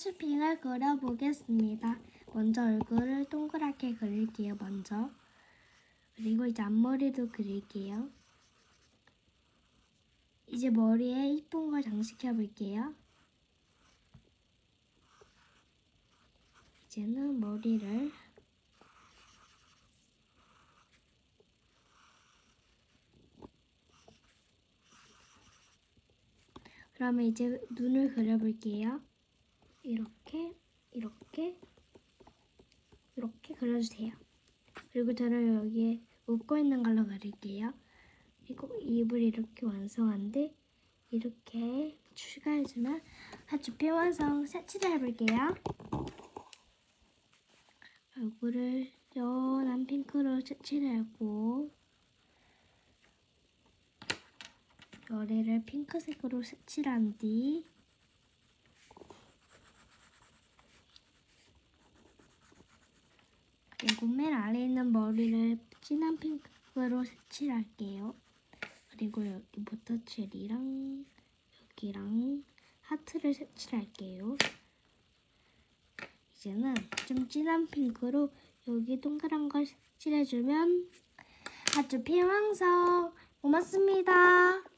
하츄핑을 그려보겠습니다. 먼저 얼굴을 동그랗게 그릴게요. 먼저. 그리고 이제 앞머리도 그릴게요. 이제 머리에 이쁜 걸 장식해 볼게요. 이제는 머리를 그러면 이제 눈을 그려볼게요. 이렇게, 이렇게, 이렇게 그려주세요. 그리고 저는 여기에 웃고 있는 걸로 그릴게요. 그리고 입을 이렇게 완성한데 이렇게 추가해주면 하츄핑 완성 색칠을 해볼게요. 얼굴을 연한 핑크로 색칠하고 머리를 핑크색으로 색칠한 뒤 그리고 맨 아래 있는 머리를 진한 핑크로 색칠할게요. 그리고 여기 버터체리랑 여기랑 하트를 색칠할게요. 이제는 좀 진한 핑크로 여기 동그란 걸 색칠해주면 하츄핑 완성! 고맙습니다.